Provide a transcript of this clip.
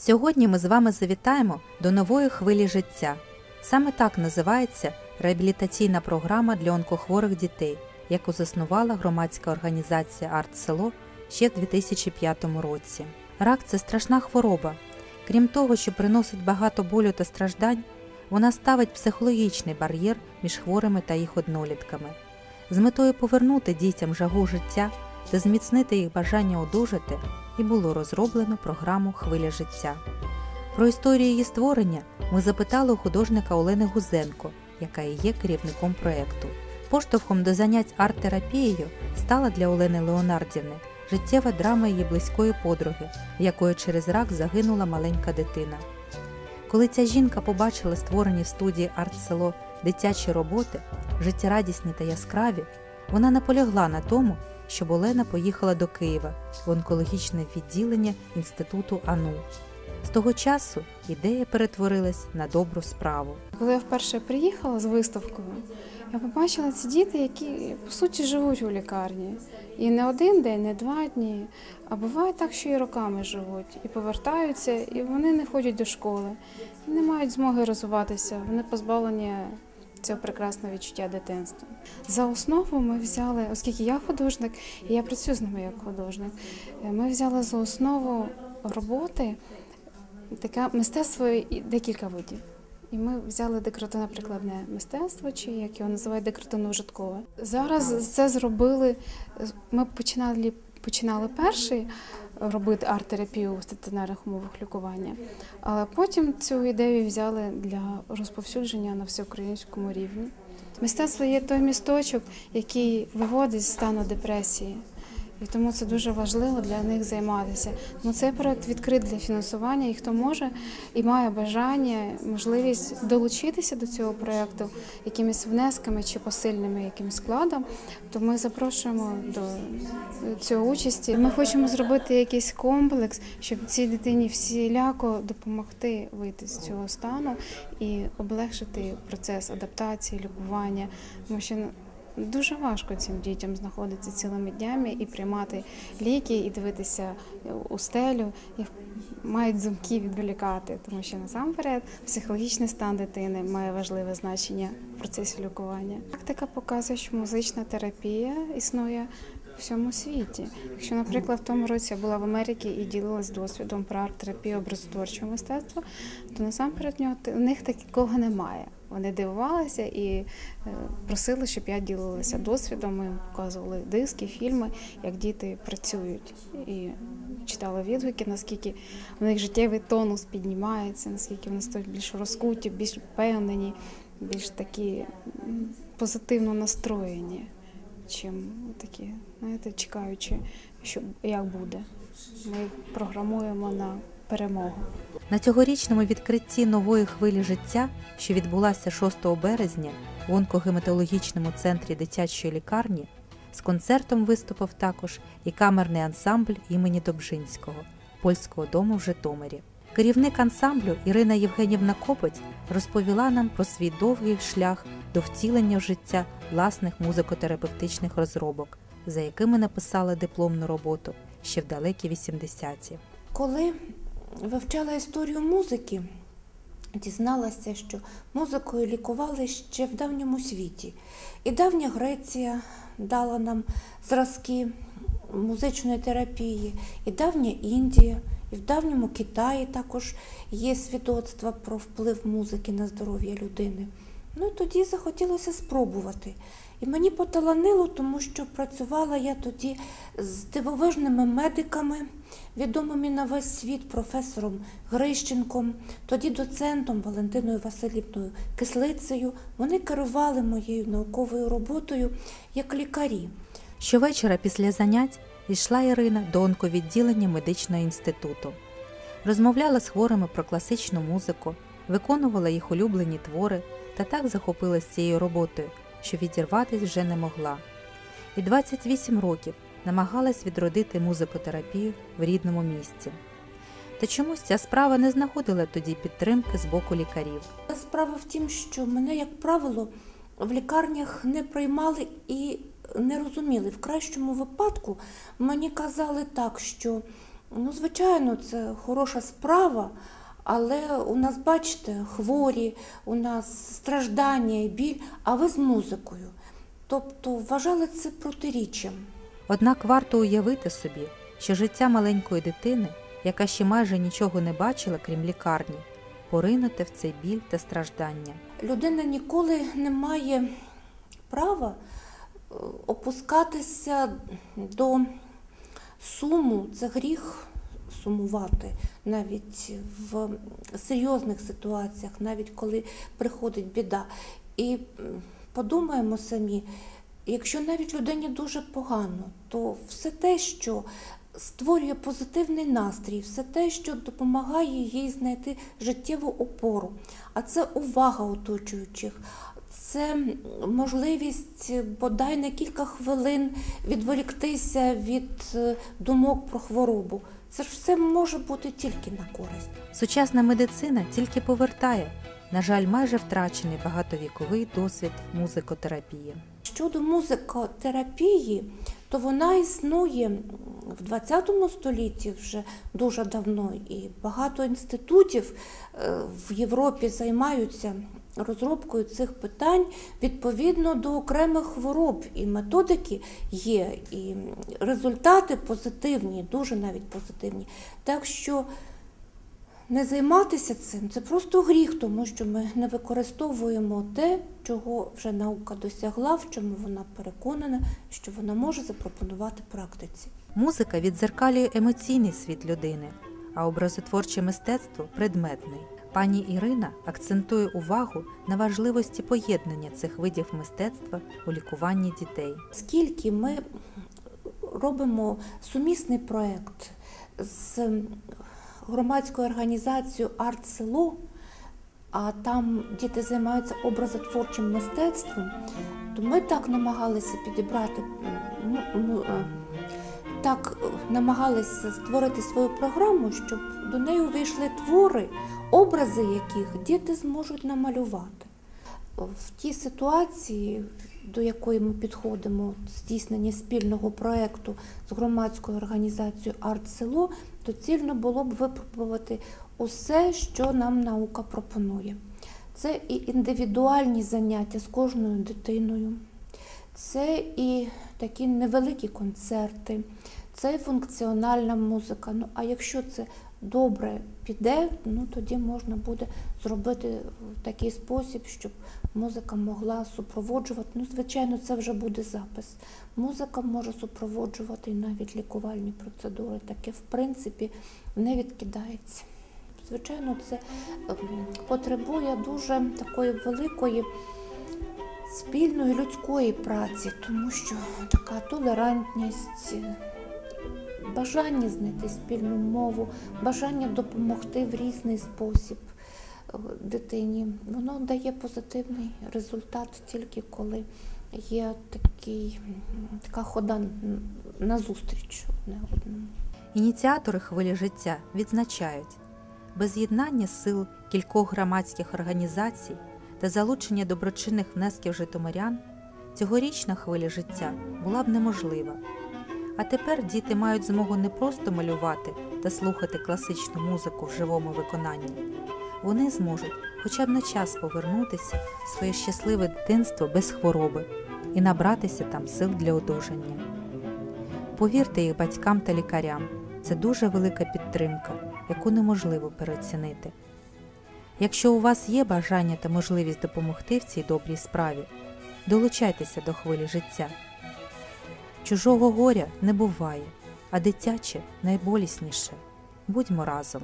Сьогодні ми з вами завітаємо до нової хвилі життя. Саме так називається реабілітаційна програма для онкохворих дітей, яку заснувала громадська організація «Арт-село» ще в 2005 році. Рак це страшна хвороба. Крім того, що приносить багато болю та страждань, вона ставить психологічний бар'єр між хворими та їх однолітками. З метою повернути дітям жагу життя та зміцнити їх бажання одужати, і було розроблено програму Хвиля життя. Про історію її створення ми запитали у художника Олени Гузенко, яка і є керівником проєкту. Поштовхом до занять арт-терапією стала для Олени Леонардівни життєва драма її близької подруги, якої через рак загинула маленька дитина. Коли ця жінка побачила створені в студії арт-село дитячі роботи, життєрадісні та яскраві, вона наполягла на тому, щоб Олена поїхала до Києва в онкологічне відділення інституту АНУ. З того часу ідея перетворилась на добру справу. Коли я вперше приїхала з виставкою, я побачила ці діти, які по суті живуть у лікарні. І не один день, не два дні. А буває так, що і роками живуть, і повертаються, і вони не ходять до школи, і не мають змоги розвиватися. Вони позбавлені цього прекрасного відчуття дитинства. За основу ми взяли, оскільки я художник, і я працюю з ними як художник. Ми взяли за основу роботи таке мистецтво і декілька видів. І ми взяли декоративно-прикладне мистецтво, чи як його називають декоративно-ужиткове. Зараз це зробили. Ми починали починали перший робити арт-терапію у стаціонарних умовах лікування, але потім цю ідею взяли для розповсюдження на всеукраїнському рівні. Мистецтво є той місточок, який виводить з стану депресії. І тому це дуже важливо для них займатися. Ну цей проект відкритий для фінансування, і хто може і має бажання, можливість долучитися до цього проекту якимись внесками чи посильними якимось складом, то ми запрошуємо до цього участі. Ми хочемо зробити якийсь комплекс, щоб цій дитині всіляко допомогти вийти з цього стану і облегшити процес адаптації, лікування, тому що Дуже важко цим дітям знаходитися цілими днями і приймати ліки, і дивитися у стелю. Їх мають зумки відволікати, тому що насамперед психологічний стан дитини має важливе значення в процесі лікування. Практика показує, що музична терапія існує всьому світі. Якщо, наприклад, в тому році я була в Америці і ділилась досвідом про арт-терапію образотворчого мистецтва, то насамперед в них такого немає. Вони дивувалися і е, просили, щоб я ділилася досвідом. Ми показували диски, фільми, як діти працюють, і читала відгуки, наскільки в них життєвий тонус піднімається, наскільки вони стають більш розкуті, більш впевнені, більш такі позитивно настроєні, чим такі, знаєте, чекаючи, що як буде. Ми програмуємо на перемогу. На цьогорічному відкритті нової хвилі життя, що відбулася 6 березня в онкогематологічному центрі дитячої лікарні, з концертом виступив також і камерний ансамбль імені Добжинського польського дому в Житомирі. Керівник ансамблю Ірина Євгенівна Копець розповіла нам про свій довгий шлях до втілення в життя власних музикотерапевтичних розробок, за якими написала дипломну роботу ще в далекі 80-ті. Коли вивчала історію музики, дізналася, що музикою лікували ще в давньому світі. І давня Греція дала нам зразки музичної терапії, і давня Індія, і в давньому Китаї також є свідоцтва про вплив музики на здоров'я людини. Ну і тоді захотілося спробувати. І мені поталанило, тому що працювала я тоді з дивовижними медиками, відомими на весь світ професором Грищенком, тоді доцентом Валентиною Васильівною Кислицею. Вони керували моєю науковою роботою як лікарі. Щовечора після занять йшла Ірина до онковідділення медичного інституту. Розмовляла з хворими про класичну музику, виконувала їх улюблені твори та так захопилась цією роботою що відірватись вже не могла, і 28 років намагалась відродити музикотерапію в рідному місці. Та чомусь ця справа не знаходила тоді підтримки з боку лікарів. Справа в тім, що мене, як правило, в лікарнях не приймали і не розуміли. В кращому випадку мені казали так, що Ну, звичайно, це хороша справа, але у нас, бачите, хворі, у нас страждання і біль, а ви з музикою. Тобто вважали це протиріччям. Однак варто уявити собі, що життя маленької дитини, яка ще майже нічого не бачила, крім лікарні, поринути в цей біль та страждання. Людина ніколи не має права е, опускатися до суму. Це гріх сумувати навіть в серйозних ситуаціях, навіть коли приходить біда. І подумаємо самі, якщо навіть людині дуже погано, то все те, що створює позитивний настрій, все те, що допомагає їй знайти життєву опору, а це увага оточуючих. Це можливість бодай на кілька хвилин відволіктися від е, думок про хворобу. Це ж все може бути тільки на користь. Сучасна медицина тільки повертає, на жаль, майже втрачений багатовіковий досвід музикотерапії. Щодо музикотерапії, то вона існує в 20 столітті вже дуже давно, і багато інститутів е, в Європі займаються розробкою цих питань відповідно до окремих хвороб. І методики є, і результати позитивні, дуже навіть позитивні. Так що не займатися цим це просто гріх, тому що ми не використовуємо те, чого вже наука досягла, в чому вона переконана, що вона може запропонувати практиці. Музика відзеркалює емоційний світ людини, а образотворче мистецтво предметний. Пані Ірина акцентує увагу на важливості поєднання цих видів мистецтва у лікуванні дітей. Скільки ми робимо сумісний проєкт з громадською організацією Арт-село, а там діти займаються образотворчим мистецтвом, то ми так намагалися підібрати, м, м, е, так е, намагалися створити свою програму, щоб до неї увійшли твори, образи яких діти зможуть намалювати. В тій ситуації, до якої ми підходимо, здійснення спільного проєкту з громадською організацією Арт-село, доцільно було б випробувати усе, що нам наука пропонує. Це і індивідуальні заняття з кожною дитиною, це і такі невеликі концерти, це функціональна музика. Ну, а якщо це добре піде, ну тоді можна буде зробити в такий спосіб, щоб музика могла супроводжувати. Ну, звичайно, це вже буде запис. Музика може супроводжувати навіть лікувальні процедури. Таке, в принципі, не відкидається. Звичайно, це ем, потребує дуже такої великої спільної людської праці, тому що така толерантність, бажання знайти спільну мову, бажання допомогти в різний спосіб е, дитині, воно дає позитивний результат тільки коли є такий, така хода назустріч одне одному. Ініціатори хвилі життя відзначають, без єднання сил кількох громадських організацій та залучення доброчинних внесків житомирян цьогорічна хвиля життя була б неможлива. А тепер діти мають змогу не просто малювати та слухати класичну музику в живому виконанні. Вони зможуть хоча б на час повернутися в своє щасливе дитинство без хвороби і набратися там сил для одужання. Повірте їх батькам та лікарям, це дуже велика підтримка, яку неможливо переоцінити. Якщо у вас є бажання та можливість допомогти в цій добрій справі, долучайтеся до хвилі життя. Чужого горя не буває, а дитяче найболісніше. Будьмо разом.